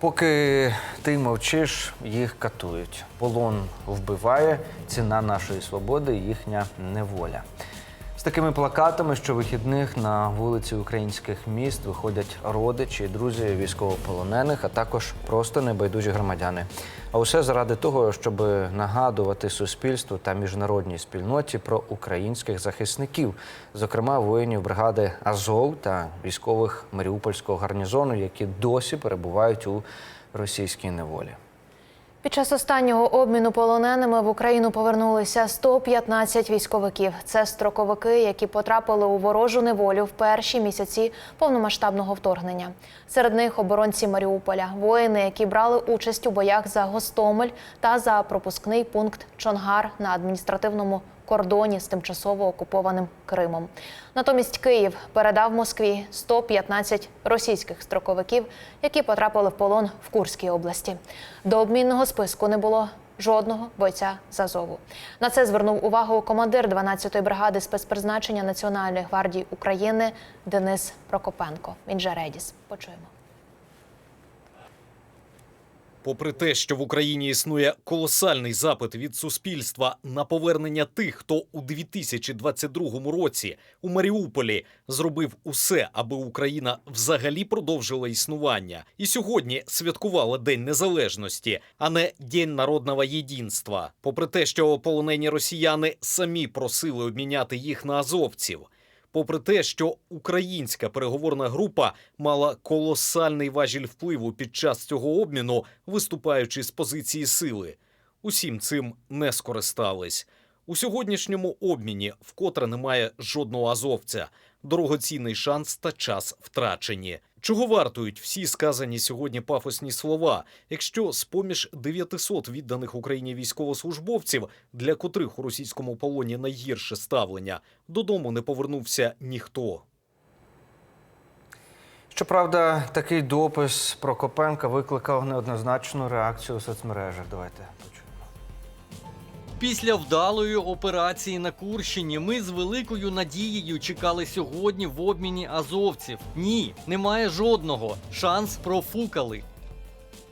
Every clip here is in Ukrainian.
Поки ти мовчиш, їх катують. Полон вбиває, ціна нашої свободи їхня неволя. Такими плакатами щовихідних на вулиці українських міст виходять родичі друзі військовополонених, а також просто небайдужі громадяни. А усе заради того, щоб нагадувати суспільству та міжнародній спільноті про українських захисників, зокрема воїнів бригади Азов та військових Маріупольського гарнізону, які досі перебувають у російській неволі. Під час останнього обміну полоненими в Україну повернулися 115 військовиків. Це строковики, які потрапили у ворожу неволю в перші місяці повномасштабного вторгнення. Серед них оборонці Маріуполя, воїни, які брали участь у боях за Гостомель та за пропускний пункт Чонгар на адміністративному кордоні з тимчасово окупованим Кримом. Натомість Київ передав Москві 115 російських строковиків, які потрапили в полон в Курській області. До обмінного списку не було жодного бойця з Азову. На це звернув увагу командир 12-ї бригади спецпризначення Національної гвардії України Денис Прокопенко. Він же Редіс. Почуємо. Попри те, що в Україні існує колосальний запит від суспільства на повернення тих, хто у 2022 році у Маріуполі зробив усе, аби Україна взагалі продовжила існування, і сьогодні святкувала День Незалежності, а не День народного єдинства. Попри те, що полонені росіяни самі просили обміняти їх на азовців. Попри те, що українська переговорна група мала колосальний важіль впливу під час цього обміну, виступаючи з позиції сили, усім цим не скористались. У сьогоднішньому обміні вкотре немає жодного азовця. Дорогоцінний шанс та час втрачені. Чого вартують всі сказані сьогодні пафосні слова, якщо з поміж 900 відданих Україні військовослужбовців, для котрих у російському полоні найгірше ставлення, додому не повернувся ніхто. Щоправда, такий допис Прокопенка викликав неоднозначну реакцію у соцмережах. Давайте почуємо. Після вдалої операції на Курщині ми з великою надією чекали сьогодні в обміні азовців. Ні, немає жодного. Шанс профукали.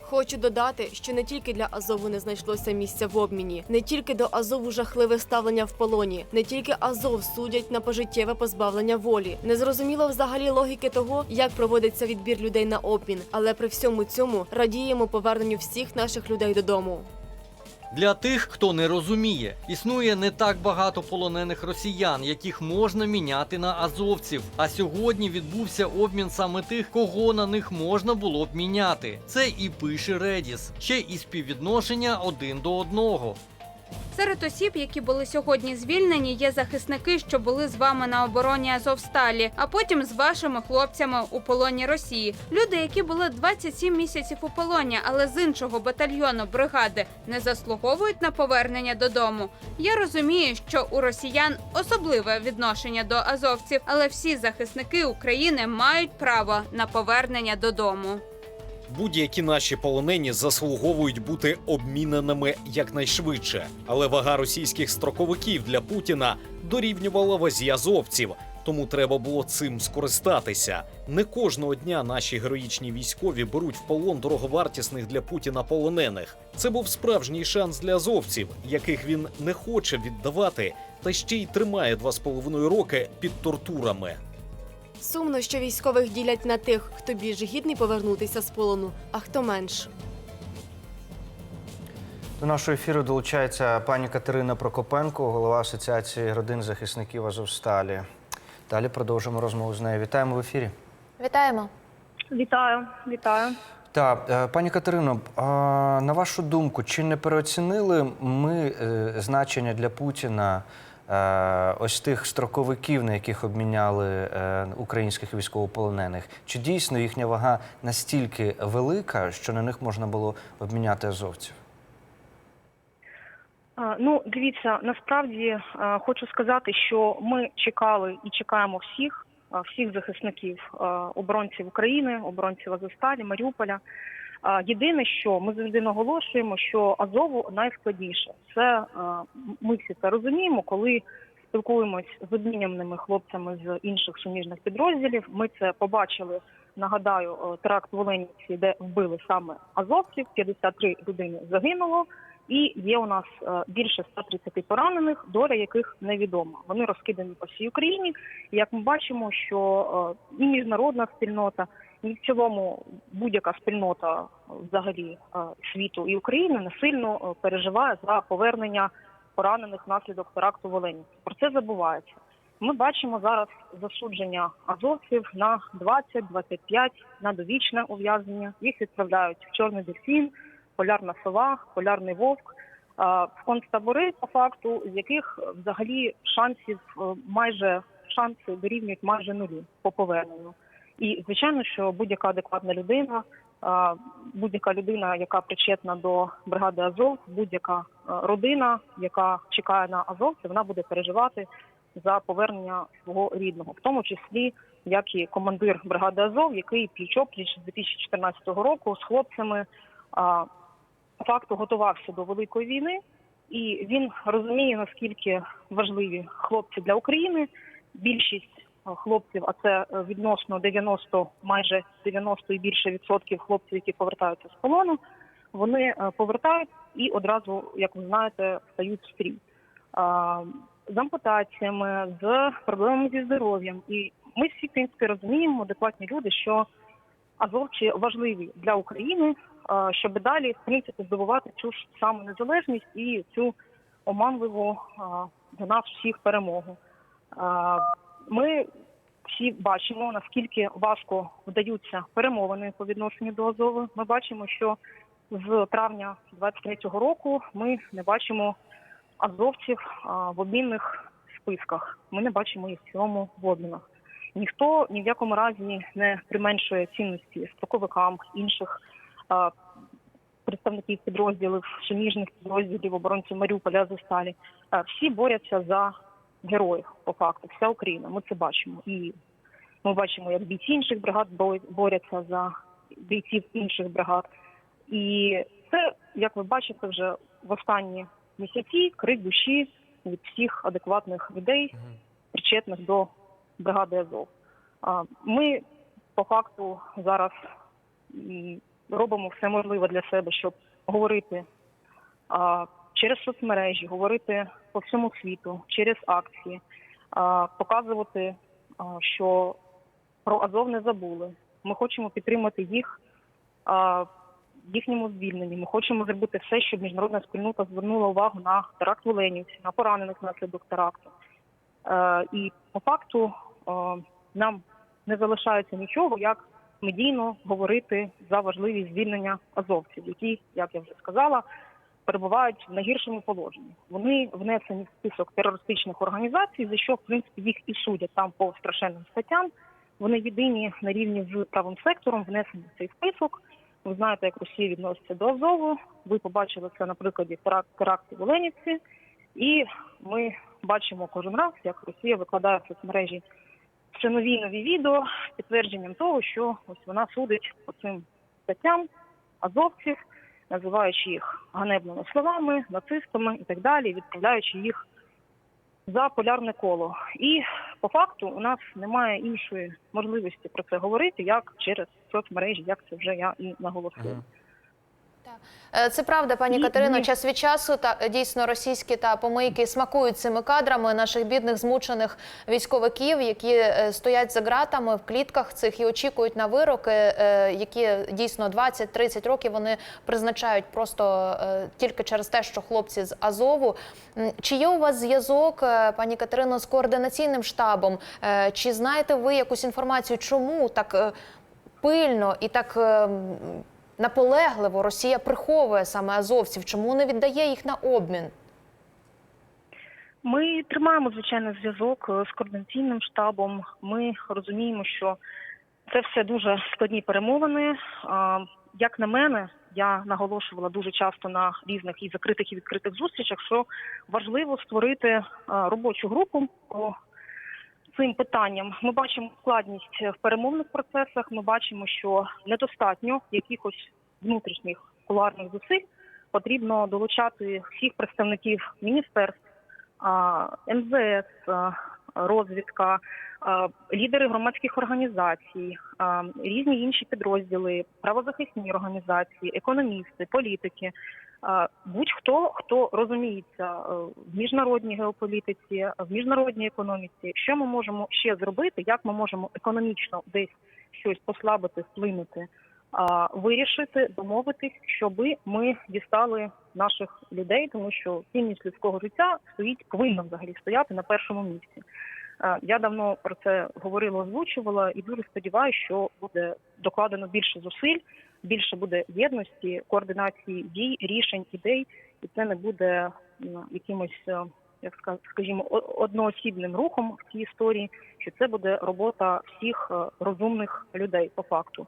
Хочу додати, що не тільки для Азову не знайшлося місця в обміні, не тільки до Азову жахливе ставлення в полоні, не тільки Азов судять на пожиттєве позбавлення волі. Не зрозуміло взагалі логіки того, як проводиться відбір людей на обмін, але при всьому цьому радіємо поверненню всіх наших людей додому. Для тих, хто не розуміє, існує не так багато полонених росіян, яких можна міняти на азовців. А сьогодні відбувся обмін саме тих, кого на них можна було б міняти. Це і пише Редіс, ще і співвідношення один до одного. Серед осіб, які були сьогодні звільнені, є захисники, що були з вами на обороні Азовсталі, а потім з вашими хлопцями у полоні Росії. Люди, які були 27 місяців у полоні, але з іншого батальйону бригади не заслуговують на повернення додому. Я розумію, що у росіян особливе відношення до азовців, але всі захисники України мають право на повернення додому. Будь-які наші полонені заслуговують бути обміненими якнайшвидше. Але вага російських строковиків для Путіна дорівнювала вазі азовців. Тому треба було цим скористатися. Не кожного дня наші героїчні військові беруть в полон дороговартісних для Путіна полонених. Це був справжній шанс для азовців, яких він не хоче віддавати, та ще й тримає два з половиною роки під тортурами. Сумно, що військових ділять на тих, хто більш гідний повернутися з полону, а хто менш. До нашого ефіру долучається пані Катерина Прокопенко, голова Асоціації родин захисників Азовсталі. Далі продовжимо розмову з нею. Вітаємо в ефірі. Вітаємо. Вітаю, вітаю. Так, е, пані Катерино, на вашу думку, чи не переоцінили ми е, значення для Путіна ось тих строковиків, на яких обміняли е, українських військовополонених? Чи дійсно їхня вага настільки велика, що на них можна було обміняти азовців? Ну, дивіться, насправді хочу сказати, що ми чекали і чекаємо всіх, всіх захисників оборонців України, оборонців Азовсталі, Маріуполя. Єдине, що ми завжди наголошуємо, що Азову найскладніше. Це ми всі це розуміємо, коли спілкуємось з обміняними хлопцями з інших суміжних підрозділів. Ми це побачили нагадаю, е, теракт в Оленівці, де вбили саме азовців, 53 людини загинуло. І є у нас е, більше 130 поранених, доля яких невідома. Вони розкидані по всій Україні. Як ми бачимо, що е, і міжнародна спільнота, і в цілому будь-яка спільнота е, взагалі е, світу і України не сильно е, переживає за повернення поранених внаслідок теракту в Оленівці. Про це забувається. Ми бачимо зараз засудження азовців на 20-25 на довічне ув'язнення. Їх відправляють в Чорний дельфін, полярна сова, полярний вовк. В концтабори, по факту, з яких е, взагалі шансів е, майже шанси дорівнюють майже нулю по поверненню. І звичайно, що будь-яка адекватна людина, будь-яка людина, яка причетна до бригади Азов, будь-яка родина, яка чекає на азовців, вона буде переживати за повернення свого рідного, в тому числі як і командир бригади Азов, який пліч-опліч з 2014 року з хлопцями факту готувався до великої війни, і він розуміє наскільки важливі хлопці для України. Більшість хлопців, а це е, відносно 90, майже 90 і більше відсотків хлопців, які повертаються з полону, вони е, повертають і одразу, як ви знаєте, стають в стрій. З ампутаціями, з проблемами зі здоров'ям. І ми всі в принципі розуміємо, адекватні люди, що азовчі важливі для України, е, щоб далі в принципі здобувати цю ж саму незалежність і цю оманливу е, для нас всіх перемогу. Ми всі бачимо, наскільки важко вдаються перемовини по відношенню до Азову. Ми бачимо, що з травня 23-го року ми не бачимо азовців в обмінних списках. Ми не бачимо їх в цілому в обмінах. Ніхто ні в якому разі не применшує цінності строковикам інших а, представників підрозділів, суміжних підрозділів оборонців Маріуполя Азовсталі. А, Всі борються за героїв по факту. Вся Україна. Ми це бачимо. І ми бачимо, як бійці інших бригад борються за бійців інших бригад. І це, як ви бачите, вже в останні місяці крик душі від всіх адекватних людей, причетних до бригади Азов. Ми по факту зараз робимо все можливе для себе, щоб говорити через соцмережі, говорити по всьому світу, через акції, показувати, що про Азов не забули. Ми хочемо підтримати їх. їхньому звільненні. Ми хочемо зробити все, щоб міжнародна спільнота звернула увагу на теракт в Оленівці, на поранених внаслідок теракту. Е, і по факту е, нам не залишається нічого, як медійно говорити за важливість звільнення азовців, які, як я вже сказала, перебувають в найгіршому положенні. Вони внесені в список терористичних організацій, за що в принципі їх і судять там по страшенним статтям. Вони єдині на рівні з правим сектором внесені в цей список. Ви знаєте, як Росія відноситься до Азову. Ви побачили це на прикладі теракту в Оленівці. І ми бачимо кожен раз, як Росія викладає в соцмережі все нові нові відео з підтвердженням того, що ось вона судить по цим статтям азовців, називаючи їх ганебними словами, нацистами і так далі, відправляючи їх за полярне коло. І по факту у нас немає іншої можливості про це говорити, як через соцмережі, як це вже я і наголосила. Е, Це правда, пані Ні, Катерино. Час від часу та дійсно російські та помийки смакують цими кадрами наших бідних змучених військовиків, які е, стоять за ґратами в клітках цих і очікують на вироки, е, які дійсно 20-30 років вони призначають просто е, тільки через те, що хлопці з Азову. Чи є у вас зв'язок, е, пані Катерино, з координаційним штабом? Е, Чи знаєте ви якусь інформацію, чому так е, пильно і так е, м, наполегливо Росія приховує саме азовців? Чому не віддає їх на обмін? Ми тримаємо звичайно зв'язок е, з координаційним штабом. Ми розуміємо, що це все дуже складні перемовини. Як на мене, я наголошувала дуже часто на різних і закритих і відкритих зустрічах, що важливо створити е, робочу групу по цим питанням. Ми бачимо складність в перемовних процесах. Ми бачимо, що недостатньо якихось внутрішніх куларних зусиль. Потрібно долучати всіх представників міністерств, МЗС, розвідка, лідери громадських організацій, е, різні інші підрозділи, правозахисні організації, економісти, політики. е, Будь-хто хто розуміється е, в міжнародній геополітиці, в міжнародній економіці, що ми можемо ще зробити, як ми можемо економічно десь щось послабити, вплинути, вирішити, домовитись, щоби ми дістали наших людей, тому що цінність людського життя стоїть, повинна взагалі стояти на першому місці. Я давно про це говорила, озвучувала і дуже сподіваюся, що буде докладено більше зусиль, більше буде єдності, координації дій, рішень, ідей, і це не буде якимось, е, як ска- скажімо, одноосібним рухом в цій історії, що це буде робота всіх е, розумних людей по факту,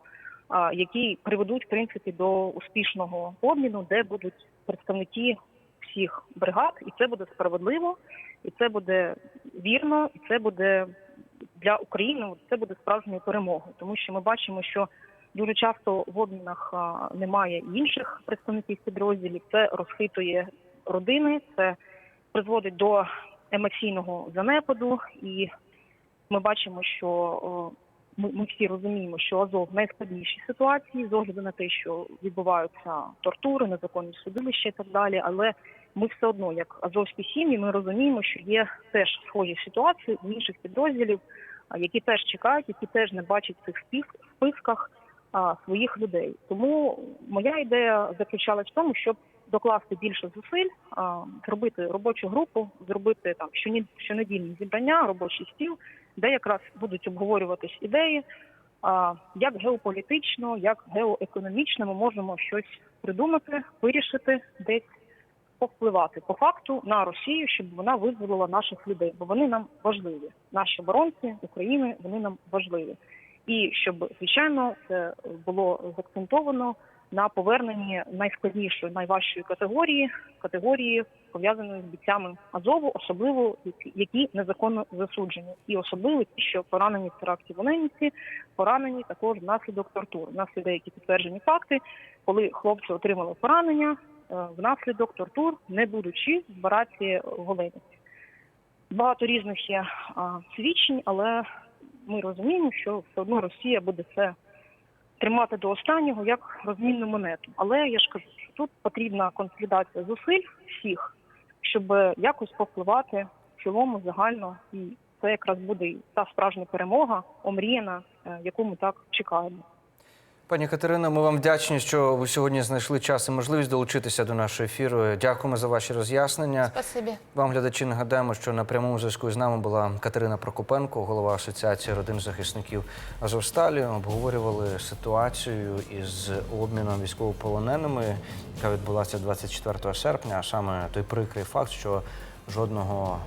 які приведуть в принципі до успішного обміну, де будуть представники всіх бригад, і це буде справедливо, і це буде вірно, і це буде для України. Це буде справжньою перемогою, тому що ми бачимо, що дуже часто в обмінах немає інших представників підрозділів. Це розхитує родини, це призводить до емоційного занепаду, і ми бачимо, що ми, всі розуміємо, що Азов в найскладнішій ситуації з огляду на те, що відбуваються тортури, незаконні судилища і так далі. Але ми все одно, як азовські сім'ї, ми розуміємо, що є теж схожі ситуації у інших підрозділів, які теж чекають, які теж не бачать в цих спис- списках своїх людей. Тому моя ідея заключалась в тому, щоб докласти більше зусиль, зробити робочу групу, зробити там щонедільні зібрання, робочий стіл, де якраз будуть обговорюватись ідеї, як геополітично, як геоекономічно ми можемо щось придумати, вирішити, десь повпливати по факту на Росію, щоб вона визволила наших людей, бо вони нам важливі. Наші оборонці України вони нам важливі. І щоб звичайно це було заакцентовано на поверненні найскладнішої, найважчої категорії категорії пов'язаної з бійцями Азову, особливо які- незаконно засуджені, і особливо ті, що поранені в теракті в поранені також внаслідок тортур. У нас деякі підтверджені факти, коли хлопці отримали поранення внаслідок тортур, не будучи в бараці в Багато різних є свідчень, але ми розуміємо, що все одно Росія буде це тримати до останнього як розмінну монету. Але я ж кажу, що тут потрібна консолідація зусиль всіх, щоб якось повпливати в цілому загально, і це якраз буде та справжня перемога, омріяна, е, яку ми так чекаємо. Пані Катерина, ми вам вдячні, що ви сьогодні знайшли час і можливість долучитися до нашого ефіру. Дякуємо за ваші роз'яснення. Спасибі. Вам, глядачі, нагадаємо, що на прямому зв'язку з нами була Катерина Прокопенко, голова Асоціації родин захисників Азовсталі. Обговорювали ситуацію із обміном військовополоненими, яка відбулася 24 серпня. А саме той прикрий факт, що жодного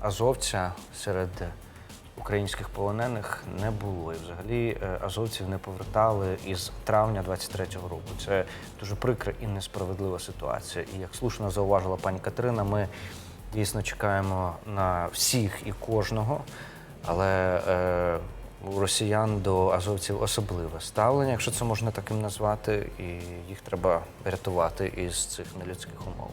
азовця серед українських полонених не було. І взагалі е, азовців не повертали із травня 23-го року. Це дуже прикра і несправедлива ситуація. І як слушно зауважила пані Катерина, ми дійсно чекаємо на всіх і кожного, але е, у росіян до азовців особливе ставлення, якщо це можна таким назвати, і їх треба рятувати із цих нелюдських умов.